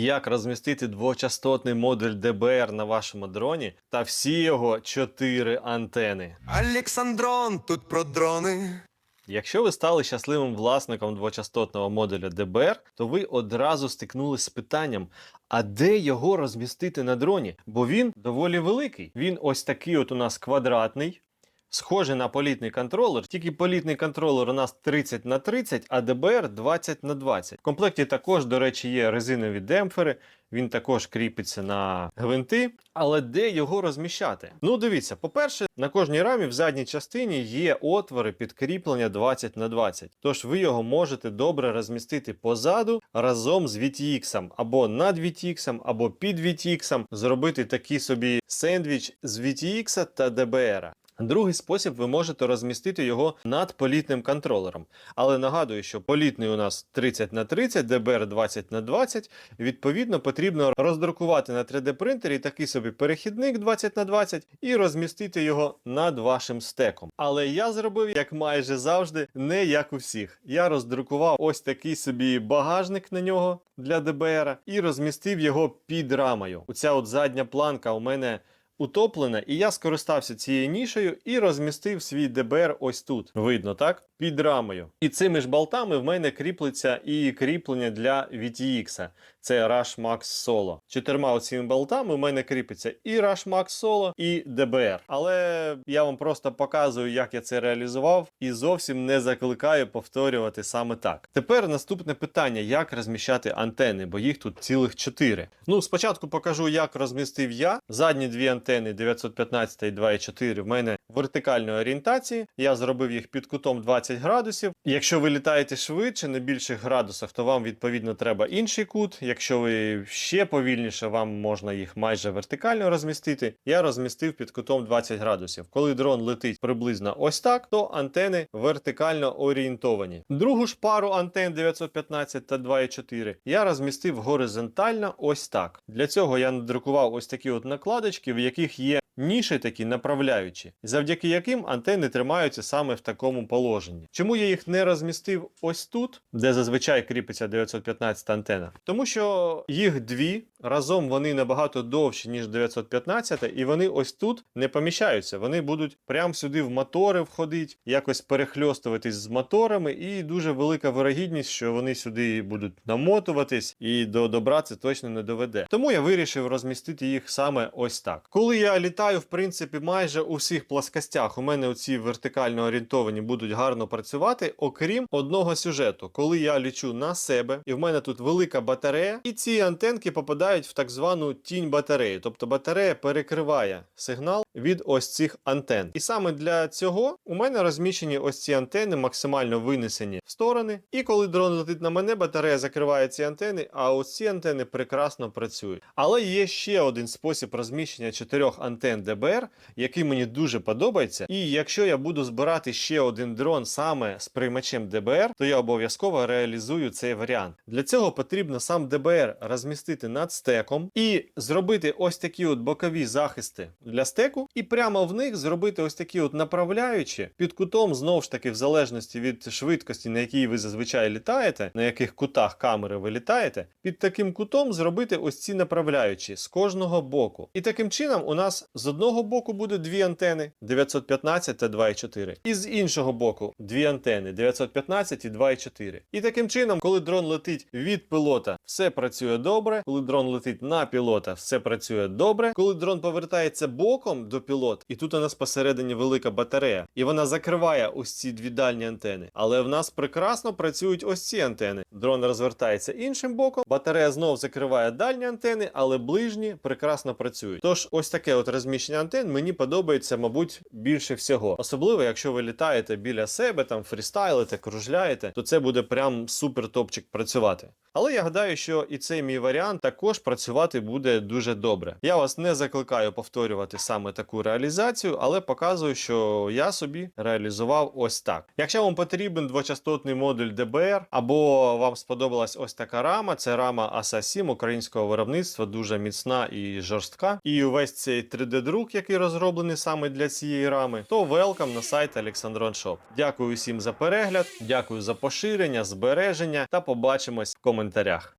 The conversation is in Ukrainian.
як розмістити двочастотний модуль DBR на вашому дроні та всі його чотири антени. Олександрон, тут про дрони. Якщо ви стали щасливим власником двочастотного модуля DBR, то ви одразу стикнулись з питанням: а де його розмістити на дроні? Бо він доволі великий. Він ось такий от у нас квадратний. Схожий на політний контролер, тільки політний контролер у нас 30 на 30, а DBR 20 на 20. В комплекті також, до речі, є резинові демпфери, він також кріпиться на гвинти. Але де його розміщати? Ну, дивіться, по-перше, на кожній рамі в задній частині є отвори під кріплення 20 на 20. Тож ви його можете добре розмістити позаду разом з VTX, або над VTX, або під VTX, зробити такий собі сендвіч з VTX та DBR. Другий спосіб ви можете розмістити його над політним контролером. Але нагадую, що політний у нас 30 на 30, DBR 20 на 20. Відповідно, потрібно роздрукувати на 3D принтері такий собі перехідник 20 на 20 і розмістити його над вашим стеком. Але я зробив, як майже завжди, не як у всіх. Я роздрукував ось такий собі багажник на нього для DBR і розмістив його під рамою. Оця от задня планка у мене утоплена, і я скористався цією нішею і розмістив свій ДБР ось тут. Видно, так? Під рамою. І цими ж болтами в мене кріплеться і кріплення для VTX. Це Rush Max Solo. Чотирма оцими болтами в мене кріпиться і Rush Max Solo, і DBR. Але я вам просто показую, як я це реалізував, і зовсім не закликаю повторювати саме так. Тепер наступне питання: як розміщати антени, бо їх тут цілих чотири. Ну, спочатку покажу, як розмістив я. Задні дві антени 915 і 2.4 в мене вертикальної орієнтації. Я зробив їх під кутом 20 градусів. Якщо ви літаєте швидше на більших градусах, то вам відповідно треба інший кут. Якщо ви ще повільніше, вам можна їх майже вертикально розмістити. Я розмістив під кутом 20 градусів. Коли дрон летить приблизно ось так, то антени вертикально орієнтовані. Другу ж пару антен 915 та 2.4 я розмістив горизонтально ось так. Для цього я надрукував ось такі от накладочки, в яких є ніші такі направляючі, завдяки яким антени тримаються саме в такому положенні. Чому я їх не розмістив ось тут, де зазвичай кріпиться 915 антена? Тому що їх дві, разом вони набагато довші, ніж 915, і вони ось тут не поміщаються. Вони будуть прямо сюди в мотори входити, якось перехльостуватись з моторами, і дуже велика вирогідність, що вони сюди будуть намотуватись, і до добра це точно не доведе. Тому я вирішив розмістити їх саме ось так. Коли я літаю, в принципі, майже у всіх плоскостях, у мене оці вертикально орієнтовані будуть гарно працювати, окрім одного сюжету, коли я лічу на себе, і в мене тут велика батарея, і ці антенки попадають в так звану тінь батареї. Тобто батарея перекриває сигнал від ось цих антен. І саме для цього у мене розміщені ось ці антени, максимально винесені в сторони. І коли дрон летить на мене, батарея закриває ці антени, а ось ці антени прекрасно працюють. Але є ще один спосіб розміщення чотирьох антен ДБР, який мені дуже подобається. І якщо я буду збирати ще один дрон саме з приймачем ДБР, то я обов'язково реалізую цей варіант. Для цього потрібно сам ДБР розмістити над стеком і зробити ось такі от бокові захисти для стеку, і прямо в них зробити ось такі от направляючі під кутом, знову ж таки, в залежності від швидкості, на якій ви зазвичай літаєте, на яких кутах камери ви літаєте, під таким кутом зробити ось ці направляючі з кожного боку. І таким чином у нас з одного боку буде дві антени 915 та 2,4. І з іншого боку дві антени 915 і 2,4. І таким чином, коли дрон летить від пілота, все працює добре. Коли дрон летить на пілота, все працює добре. Коли дрон повертається боком до пілота, і тут у нас посередині велика батарея, і вона закриває ось ці дві дальні антени. Але в нас прекрасно працюють ось ці антени. Дрон розвертається іншим боком, батарея знов закриває дальні антени, але ближні прекрасно працюють. Тож, ось таке от розміщення антен мені подобається, мабуть, більше всього. Особливо, якщо ви літаєте біля себе, там фрістайлите, кружляєте, то це буде прям супер топчик працювати. Але я гадаю, що і цей мій варіант також працювати буде дуже добре. Я вас не закликаю повторювати саме таку реалізацію, але показую, що я собі реалізував ось так. Якщо вам потрібен двочастотний модуль DBR, або вам сподобалась ось така рама, це рама ASA 7 українського виробництва, дуже міцна і жорстка. І увесь цей 3D-друк, який розроблений саме для цієї рами, то welcome на сайт Alexandron Shop. Дякую всім за перегляд, дякую за поширення, збереження та побачимось в коментарях.